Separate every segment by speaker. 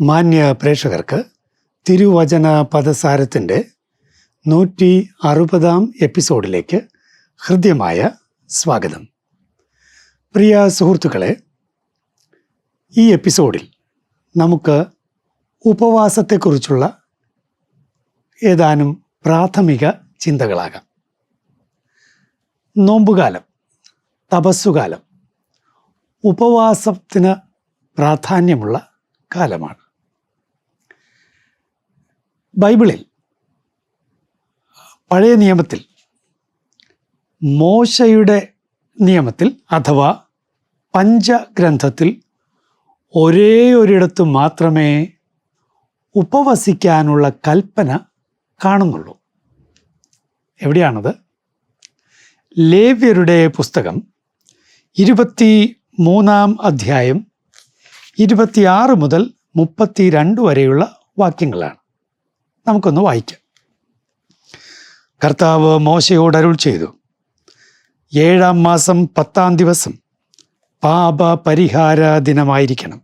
Speaker 1: മാന്യ പ്രേക്ഷകർക്ക് തിരുവചന പദസാരത്തിന്റെ നൂറ്റി അറുപതാം എപ്പിസോഡിലേക്ക് ഹൃദ്യമായ സ്വാഗതം. പ്രിയ സുഹൃത്തുക്കളെ ഈ എപ്പിസോഡിൽ നമുക്ക് ഉപവാസത്തെക്കുറിച്ചുള്ള ഏതാനും പ്രാഥമിക ചിന്തകളാകാം. നോമ്പുകാലം തപസ്സുകാലം ഉപവാസത്തിന് പ്രാധാന്യമുള്ള കാലമാണ്. ബൈബിളിൽ പഴയ നിയമത്തിൽ മോശയുടെ നിയമത്തിൽ അഥവാ പഞ്ചഗ്രന്ഥത്തിൽ ഒരേ ഒരിടത്ത് മാത്രമേ ഉപവസിക്കാനുള്ള കൽപ്പന കാണുന്നുള്ളൂ. എവിടെയാണത്? ലേവ്യരുടെ പുസ്തകം ഇരുപത്തി മൂന്നാം അധ്യായം ഇരുപത്തിയാറ് മുതൽ മുപ്പത്തി രണ്ട് വരെയുള്ള വാക്യങ്ങളാണ്. നമുക്കൊന്ന് വായിക്കാം. കർത്താവ് മോശയോട് അരുൾ ചെയ്തു. ഏഴാം മാസം പത്താം ദിവസം പാപ പരിഹാര ദിനമായിരിക്കണം.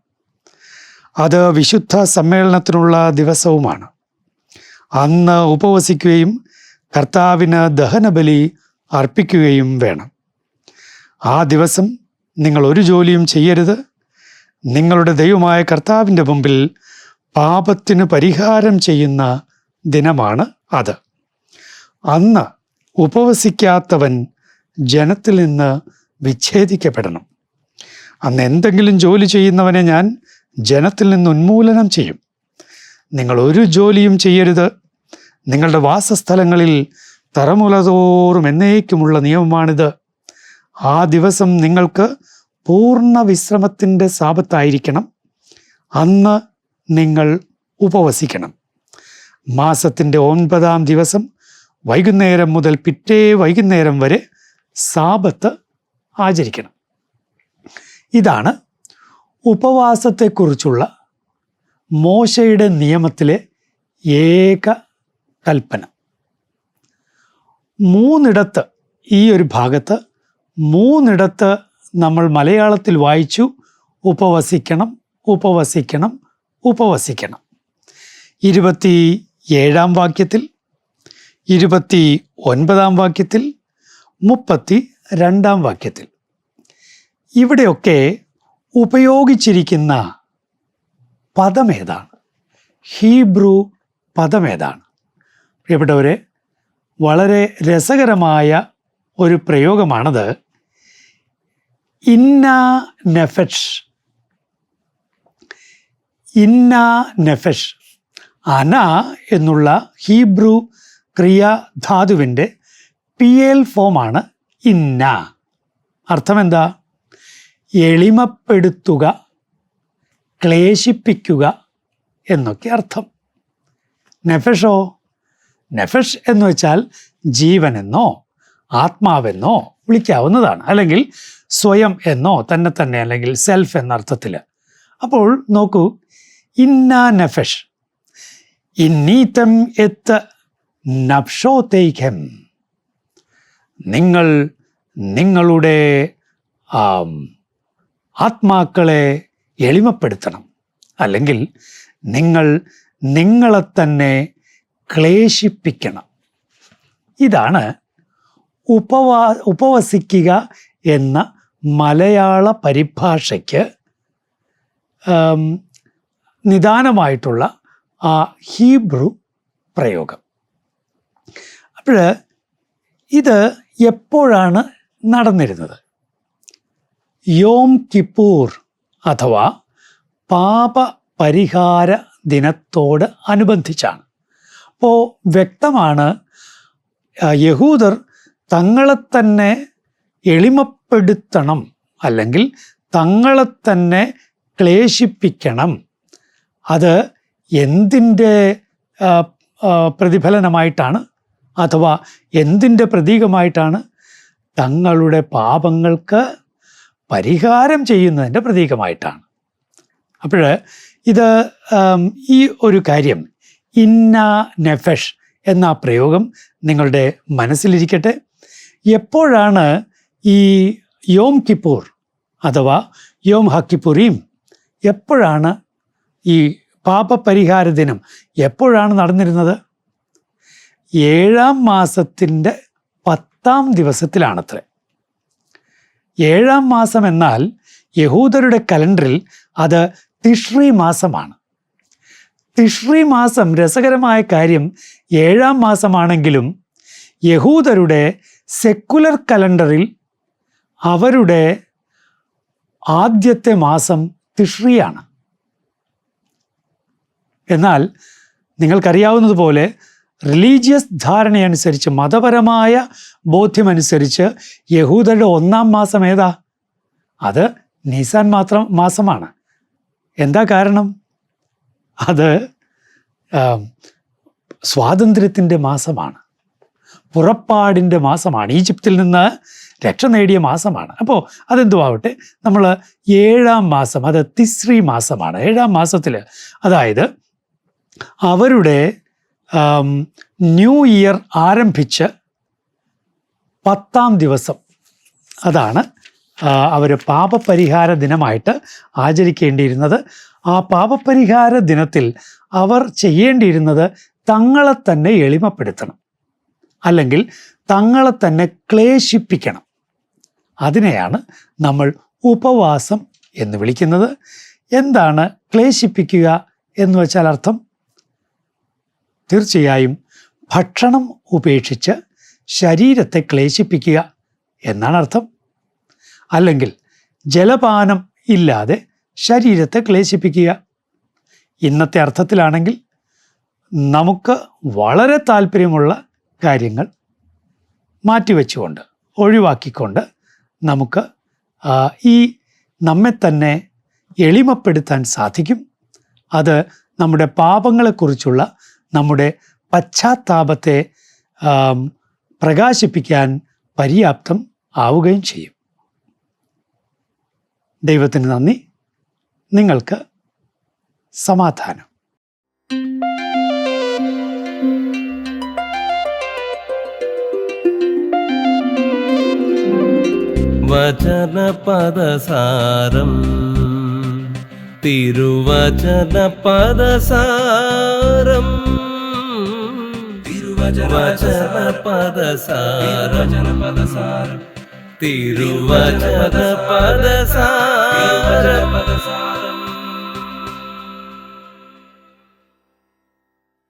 Speaker 1: അത് വിശുദ്ധ സമ്മേളനത്തിനുള്ള ദിവസവുമാണ്. അന്ന് ഉപവസിക്കുകയും കർത്താവിന് ദഹനബലി അർപ്പിക്കുകയും വേണം. ആ ദിവസം നിങ്ങൾ ഒരു ജോലിയും ചെയ്യരുത്. നിങ്ങളുടെ ദൈവമായ കർത്താവിന്റെ മുമ്പിൽ പാപത്തിന് പരിഹാരം ചെയ്യുന്ന ദിനമാണ് അത്. അന്ന് ഉപവസിക്കാത്തവൻ ജനത്തിൽ നിന്ന് വിച്ഛേദിക്കപ്പെടണം. അന്ന് എന്തെങ്കിലും ജോലി ചെയ്യുന്നവനെ ഞാൻ ജനത്തിൽ നിന്ന് ഉന്മൂലനം ചെയ്യും. നിങ്ങൾ ഒരു ജോലിയും ചെയ്യരുത്. നിങ്ങളുടെ വാസസ്ഥലങ്ങളിൽ തറമുലതോറും എന്നേക്കുമുള്ള നിയമമാണിത്. ആ ദിവസം നിങ്ങൾക്ക് പൂർണ വിശ്രമത്തിന്റെ സാപത്തായിരിക്കണം. അന്ന് നിങ്ങൾ ഉപവസിക്കണം. മാസത്തിന്റെ ഒൻപതാം ദിവസം വൈകുന്നേരം മുതൽ പിറ്റേ വൈകുന്നേരം വരെ സാപത്ത് ആചരിക്കണം. ഇതാണ് ഉപവാസത്തെക്കുറിച്ചുള്ള മോശയുടെ നിയമത്തിലെ ഏക കൽപ്പന. മൂന്നിടത്ത് ഈ ഒരു ഭാഗത്ത് മൂന്നിടത്ത് നമ്മൾ മലയാളത്തിൽ വായിച്ചു ഉപവസിക്കണം ഉപവസിക്കണം ഉപവസിക്കണം. ഇരുപത്തി ഏഴാം വാക്യത്തിൽ ഇരുപത്തി ഒൻപതാം വാക്യത്തിൽ മുപ്പത്തി രണ്ടാം വാക്യത്തിൽ. ഇവിടെയൊക്കെ ഉപയോഗിച്ചിരിക്കുന്ന പദമേതാണ് ഹീബ്രു പദമേതാണ് പ്രിയപ്പെട്ടവരെ വളരെ രസകരമായ ഒരു പ്രയോഗമാണത്. ഇന്ന നെഫഷ്. ഇന്ന നെഫഷ്. അന എന്നുള്ള ഹീബ്രു ക്രിയാധാതുവിന്റെ പി എൽ ഫോമാണ് ഇന്ന. അർത്ഥമെന്താ? എളിമപ്പെടുത്തുക ക്ലേശിപ്പിക്കുക എന്നൊക്കെ അർത്ഥം. നെഫഷോ? നെഫഷ് എന്ന് വെച്ചാൽ ജീവനെന്നോ ആത്മാവെന്നോ വിളിക്കാവുന്നതാണ്. അല്ലെങ്കിൽ സ്വയം എന്നോ തന്നെ തന്നെ അല്ലെങ്കിൽ സെൽഫ് എന്ന അർത്ഥത്തിൽ അപ്പോൾ നോക്കൂ ഇന്ന നെഫഷ്. ഇന്നീത്തം എത്ത് നഫ്ഷോത്തേഖം നിങ്ങൾ നിങ്ങളുടെ ആത്മാക്കളെ എളിമപ്പെടുത്തണം. അല്ലെങ്കിൽ നിങ്ങൾ നിങ്ങളെ തന്നെ ക്ലേശിപ്പിക്കണം. ഇതാണ് ഉപവാ ഉപവസിക്കുക എന്ന മലയാള പരിഭാഷയ്ക്ക് നിദാനമായിട്ടുള്ള ആ ഹീബ്രു പ്രയോഗം. അപ്പോൾ ഇത് എപ്പോഴാണ് നടന്നിരുന്നത്? യോം കിപ്പൂർ അഥവാ പാപ പരിഹാര ദിനത്തോട് അനുബന്ധിച്ചാണ്. അപ്പോൾ വ്യക്തമാണ് യഹൂദർ തങ്ങളെ തന്നെ എളിമപ്പെടുത്തണം അല്ലെങ്കിൽ തങ്ങളെ തന്നെ ക്ലേശിപ്പിക്കണം. അത് എന്തിന്റെ പ്രതിഫലനമായിട്ടാണ് അഥവാ എന്തിന്റെ പ്രതീകമായിട്ടാണ് തങ്ങളുടെ പാപങ്ങൾക്ക് പരിഹാരം ചെയ്യുന്നതിന്റെ പ്രതീകമായിട്ടാണ്. അപ്പോൾ ഇത് ഈ ഒരു കാര്യം ഇന്ന നെഫഷ് എന്ന പ്രയോഗം നിങ്ങളുടെ മനസ്സിലിരിക്കട്ടെ. എപ്പോഴാണ് ഈ യോം കിപ്പൂർ അഥവാ യോം ഹക്കിപ്പുറിയും എപ്പോഴാണ് ഈ പാപപരിഹാര ദിനം എപ്പോഴാണ് നടന്നിരുന്നത്? ഏഴാം മാസത്തിന്റെ പത്താം ദിവസത്തിലാണത്രേ. ഏഴാം മാസം എന്നാൽ യഹൂദരുടെ കലണ്ടറിൽ അത് തിഷ്രി മാസമാണ്. തിഷ്രി മാസം രസകരമായ കാര്യം ഏഴാം മാസമാണെങ്കിലും യഹൂദരുടെ സെക്കുലർ കലണ്ടറിൽ അവരുടെ ആദ്യത്തെ മാസം തിഷ്രിയാണ്. എന്നാൽ നിങ്ങൾക്കറിയാവുന്നതുപോലെ റിലീജിയസ് ധാരണയനുസരിച്ച് മതപരമായ ബോധ്യമനുസരിച്ച് യഹൂദരുടെ ഒന്നാം മാസം ഏതാ? അത് നീസാൻ മാത്രം മാസമാണ്. എന്താ കാരണം? അത് സ്വാതന്ത്ര്യത്തിന്റെ മാസമാണ്. പുറപ്പാടിന്റെ മാസമാണ്. ഈജിപ്തിൽ നിന്ന് രക്ഷ നേടിയ മാസമാണ്. അപ്പോൾ അതെന്തുവാവട്ടെ? നമ്മൾ ഏഴാം മാസം അത് തിസ്രി മാസമാണ്. ഏഴാം മാസത്തിൽ അതായത് അവരുടെ ന്യൂ ഇയർ ആരംഭിച്ച് പത്താം ദിവസം. അതാണ് അവർ പാപപരിഹാര ദിനമായിട്ട് ആചരിക്കേണ്ടിയിരുന്നത്. ആ പാപപരിഹാര ദിനത്തിൽ അവർ ചെയ്യേണ്ടിയിരുന്നത് തങ്ങളെ തന്നെ എളിമപ്പെടുത്തണം. അല്ലെങ്കിൽ തങ്ങളെ തന്നെ ക്ലേശിപ്പിക്കണം. അതിനെയാണ് നമ്മൾ ഉപവാസം എന്ന് വിളിക്കുന്നത്. എന്താണ് ക്ലേശിപ്പിക്കുക എന്ന് വെച്ചാൽ അർത്ഥം? തീർച്ചയായും ഭക്ഷണം ഉപേക്ഷിച്ച് ശരീരത്തെ ക്ലേശിപ്പിക്കുക എന്നാണ് അർത്ഥം അല്ലെങ്കിൽ ജലപാനം ഇല്ലാതെ ശരീരത്തെ ക്ലേശിപ്പിക്കുക. ഇന്നത്തെ അർത്ഥത്തിലാണെങ്കിൽ നമുക്ക് വളരെ താല്പര്യമുള്ള കാര്യങ്ങൾ മാറ്റിവെച്ചുകൊണ്ട് ഒഴിവാക്കിക്കൊണ്ട് നമുക്ക് ഈ നമ്മെ തന്നെ എളിമപ്പെടുത്താൻ സാധിക്കും. അത് നമ്മുടെ പാപങ്ങളെക്കുറിച്ചുള്ള നമ്മുടെ പശ്ചാത്താപത്തെ പ്രകാശിപ്പിക്കാൻ പര്യാപ്തം ആവുകയും ചെയ്യും. ദൈവത്തിന് നന്ദി. നിങ്ങൾക്ക് സമാധാനം.
Speaker 2: വചന പദസാരം തിരുവചന തിരുവചനപദസാരം. తిరువచన పద సారజన పద సార తిరువచన పద సార